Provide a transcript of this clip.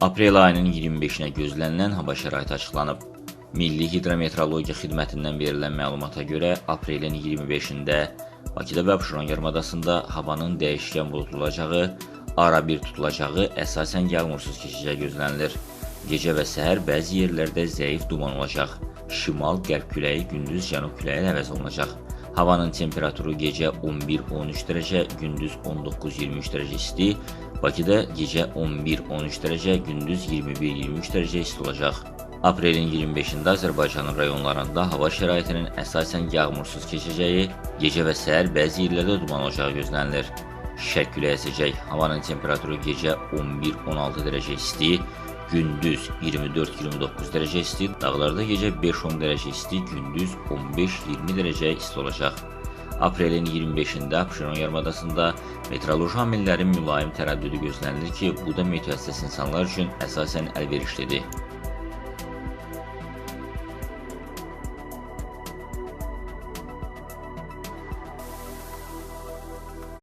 Aprel ayının 25-nə gözlənilən hava şəraiti açıqlanıb. Milli Hidrometeorologiya Xidmətindən verilən məlumata görə aprelin 25-də Bakıda və Abşeron yarımadasında havanın dəyişkən buludlu olacağı, arabir tutulacağı, əsasən yağmursuz keçəcəyi gözlənilir. Gecə və səhər bəzi yerlərdə zəif duman olacaq. Şimal-qərb küləyi gündüz cənub küləyi ilə əvəz olunacaq. Havanın temperaturu gecə 11-13 dərəcə, gündüz 19-23 dərəcə isti, Bakıda gecə 11-13 dərəcə, gündüz 21-23 dərəcə isti olacaq. Aprelin 25-də Azərbaycanın rayonlarında hava şəraitinin əsasən yağmursuz keçəcəyi, gecə və səhər bəzi yerlərdə duman olacağı gözlənilir. Şərq küləyi əsəcək. Havanın temperaturu gecə 11-16 dərəcə isti, gündüz 24-29 dərəcə isti, dağlarda gecə 5-10 dərəcə isti, gündüz 15-20 dərəcə isti olacaq. Aprelin 25-də Abşeron yarımadasında meteoroloji amillərin mülayim tərəddüdü gözlənilir ki, bu da mütəxəssis insanlar üçün əsasən əlverişlidir.